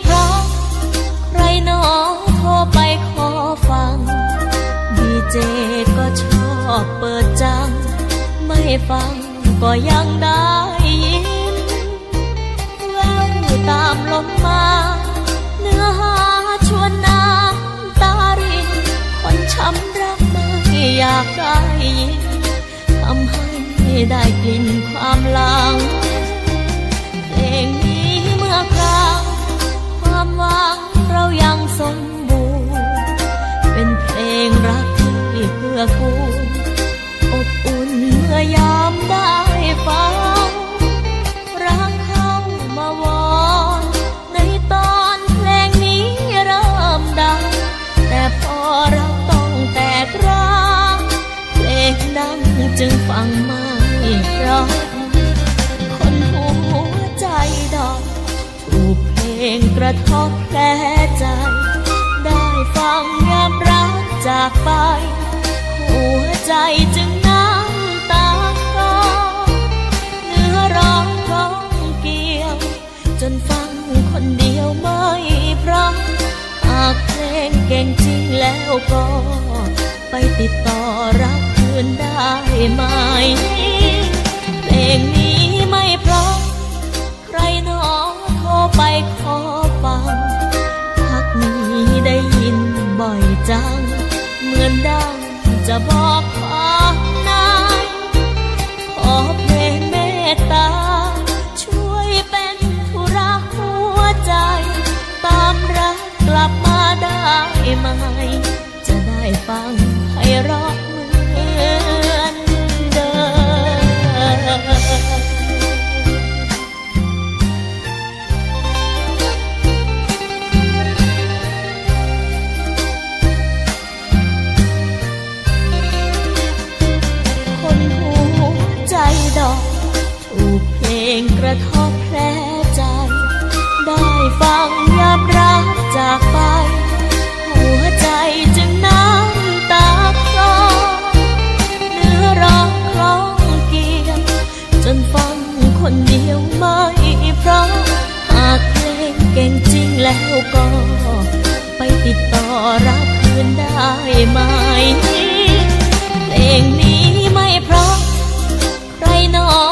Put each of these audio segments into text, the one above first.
เพราะใครหนอโทรไปขอฟัง ดีเจก็ชอบเปิดจัง ไม่ฟังก็ยังได้ยินแววตามลมมา เนื้อหาชวนน้ำตารินคนช้ำรักไม่อยากได้ยินทำให้ได้กลิ่นความลัง ที่เพื่อกูลอบอุ่นเมื่อยามได้ฟังรักเข้ามาวอนในตอนเพลงนี้เริ่มดัง แต่พอเราต้องแตกร้างเพลงดังจึงฟังไม่เพราะคนหัวใจดอก ถูกเพลงกระทบแผลใจ ได้ฟังยามรักจากไป ใจจึงน้ำตาคลอเนื้อร้องร้องเกี่ยว จนฟังคนเดียวไม่พราะหากเพลงเก่งจริงแล้วก็ ไปติดต่อรับคืนได้ไหมเพลงนี้ไม่พราะใครหนอโทรไปขอฟังพักนี้ได้ยินบ่อยจัง เหมือนดัง จะบอก ระทบแผลใจ ได้ฟังยามรักจากไป หัวใจจึงน้ำตาคลอเนื้อร้องคล้องเกียวจนฟังคนเดียวไม่เพราะหากเพลงเก่งจริงแล้วก็ ไปติดต่อรับคืนได้ไหมเพลงนี้ไม่เพราะใครนอโทร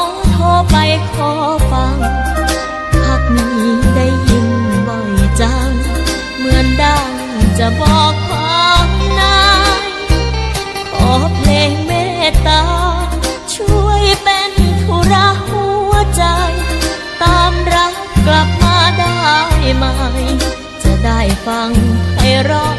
ไปขอฟังพักนี้ได้ยินบ่อยจัง เหมือนดังจะบอกความนายขอเพลงเมตตา ช่วยเป็นธุระหัวใจ ตามรักกลับมาได้ไหม จะได้ฟังให้รอ